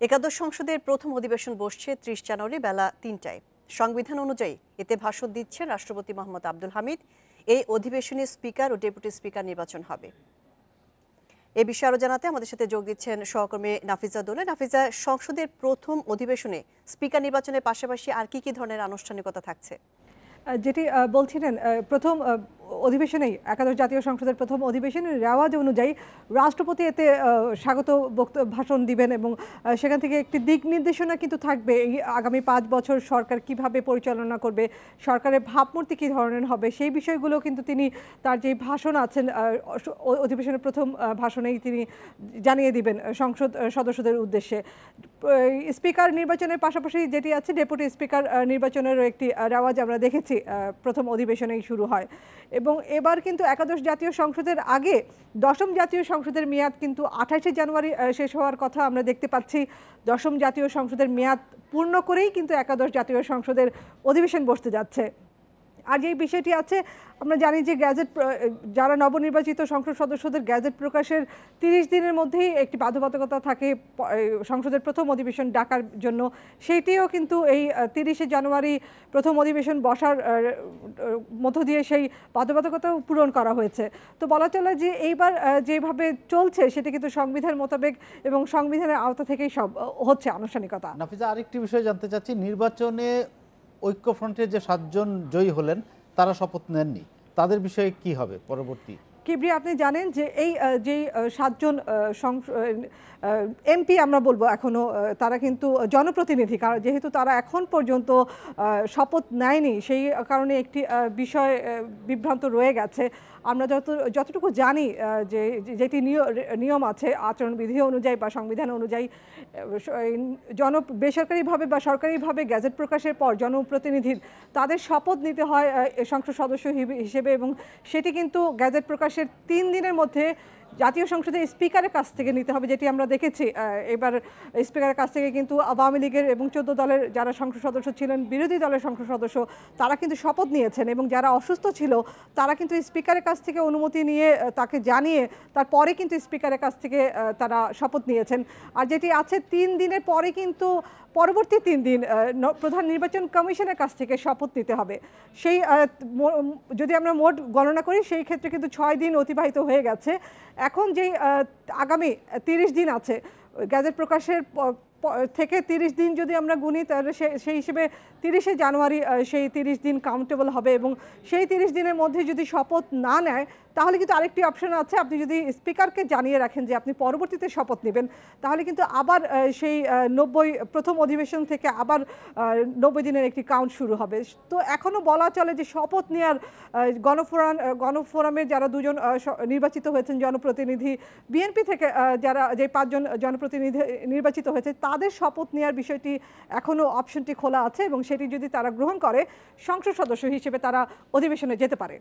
একাদশ সংসদের প্রথম অধিবেশন বসছে ত্রিশ জানুয়ারি বেলা তিনটায়। সংবিধান অনুযায়ী এতে ভাষণ দিচ্ছেন রাষ্ট্রপতি মোহাম্মদ আব্দুল হামিদ। এই অধিবেশনে স্পিকার ও ডেপুটি স্পিকার নির্বাচন হবে। এ বিষয়ে আরও জানাতে আমাদের সাথে যোগ দিচ্ছেন সহকর্মী নাফিজা দোলে। নাফিজা, সংসদের প্রথম অধিবেশনে স্পিকার নির্বাচনের পাশাপাশি আর কি কি ধরনের আনুষ্ঠানিকতা থাকছে? যেটি বলছিলেন প্রথম অধিবেশনেই, একাদশ জাতীয় সংসদের প্রথম অধিবেশনের রেওয়াজ অনুযায়ী রাষ্ট্রপতি এতে স্বাগত ভাষণ দিবেন এবং সেখান থেকে একটি দিক নির্দেশনা কিন্তু থাকবে। আগামী পাঁচ বছর সরকার কীভাবে পরিচালনা করবে, সরকারের ভাবমূর্তি কী ধরনের হবে, সেই বিষয়গুলো কিন্তু তিনি তার যে ভাষণ আছেন অধিবেশনের প্রথম ভাষণেই তিনি জানিয়ে দিবেন সংসদ সদস্যদের উদ্দেশ্যে। স্পিকার নির্বাচনের পাশাপাশি যেটি আছে ডেপুটি স্পিকার আহ, নির্বাচনেরও একটি রেওয়াজ আমরা দেখেছি প্রথম অধিবেশনেই শুরু হয়। এবং এবার কিন্তু একাদশ জাতীয় সংসদের আগে দশম জাতীয় সংসদের মেয়াদ কিন্তু আঠাশে জানুয়ারি শেষ হওয়ার কথা আমরা দেখতে পাচ্ছি। দশম জাতীয় সংসদের মেয়াদ পূর্ণ করেই কিন্তু একাদশ জাতীয় সংসদের অধিবেশন বসতে যাচ্ছে। আর যে বিষয়টি আছে, আমরা জানি যে গ্যাজেট যারা নবনির্বাচিত সংসদ সদস্যদের গ্যাজেট প্রকাশের তিরিশ দিনের মধ্যেই একটি বাধ্যবাধকতা থাকে সংসদের প্রথম অধিবেশন ডাকার জন্য সেইটিও কিন্তু এই তিরিশে জানুয়ারি প্রথম অধিবেশন বসার মধ্য দিয়ে সেই বাধ্যবাধকতাও পূরণ করা হয়েছে। তো বলা চলে যে এইবার যেভাবে চলছে, সেটা কিন্তু সংবিধান মোতাবেক এবং সংবিধানের আওতা থেকেই সব হচ্ছে আনুষ্ঠানিকতা। আরেকটি বিষয় জানতে চাচ্ছি, নির্বাচনে ঐক্যফ্রন্টের যে সাতজন জয়ী হলেন তারা শপথ নেননি। তাদের বিষয়ে কি হবে পরবর্তী? কিবরি আপনি জানেন যে এই যেই সাতজন এমপি আমরা বলব এখনও আহ, তারা কিন্তু জনপ্রতিনিধি। কারণ যেহেতু তারা এখন পর্যন্ত শপথ নেয়নি সেই কারণে একটি বিষয় বিভ্রান্ত রয়ে গেছে। আমরা যত যতটুকু জানি যে যে- যেটি নিয়- নিয়ম আছে আচরণবিধি অনুযায়ী বা সংবিধান অনুযায়ী জন বেসরকারিভাবে বা সরকারিভাবে গ্যাজেট প্রকাশের পর জনপ্রতিনিধির তাদের শপথ নিতে হয় সংসদ সদস্য হিসেবে এবং সেটি কিন্তু গ্যাজেট প্রকাশের তিন দিনের মধ্যে জাতীয় সংসদের স্পিকারের কাছ থেকে নিতে হবে, যেটি আমরা দেখেছি। এবার স্পিকারের কাছ থেকে কিন্তু আওয়ামী লীগের এবং চোদ্দ দলের যারা সংসদ সদস্য ছিলেন, বিরোধী দলের সংসদ সদস্য, তারা কিন্তু শপথ নিয়েছেন এবং যারা অসুস্থ ছিল, তারা কিন্তু স্পিকারের কাছ থেকে অনুমতি নিয়ে তাকে জানিয়ে তারপরে কিন্তু স্পিকারের কাছ থেকে তারা শপথ নিয়েছেন। আর যেটি আছে, তিন দিনের পরে কিন্তু পরবর্তী তিন দিন প্রধান নির্বাচন কমিশনের কাছ থেকে শপথ নিতে হবে। সেই যদি আমরা মোট গণনা করি, সেই ক্ষেত্রে কিন্তু ছয় দিন অতিবাহিত হয়ে গেছে। এখন যে আগামী তিরিশ দিন আছে গ্যাজেট প্রকাশের থেকে তিরিশ দিন যদি আমরা গুনি, তাহলে সেই হিসেবে তিরিশে জানুয়ারি সেই তিরিশ দিন কাউন্টেবল হবে এবং সেই তিরিশ দিনের মধ্যে যদি শপথ না নেয়, তাহলে কিন্তু আরেকটি অপশন আছে। আপনি যদি স্পিকারকে জানিয়ে রাখেন যে আপনি পরবর্তীতে শপথ নেবেন, তাহলে কিন্তু আবার সেই নব্বই, প্রথম অধিবেশন থেকে আবার নব্বই দিনের একটি কাউন্ট শুরু হবে। তো এখনও বলা চলে যে শপথ নেওয়ার গণফোরাম গণফোরামের যারা দুজন নির্বাচিত হয়েছেন জনপ্রতিনিধি, বিএনপি থেকে যারা, যে পাঁচজন জনপ্রতিনিধি নির্বাচিত হয়েছে তাদের শপথ নেওয়ার বিষয়টি এখনও অপশনটি খোলা আছে এবং সেটি যদি তারা গ্রহণ করে সংসদ সদস্য হিসেবে তারা অধিবেশনে যেতে পারে।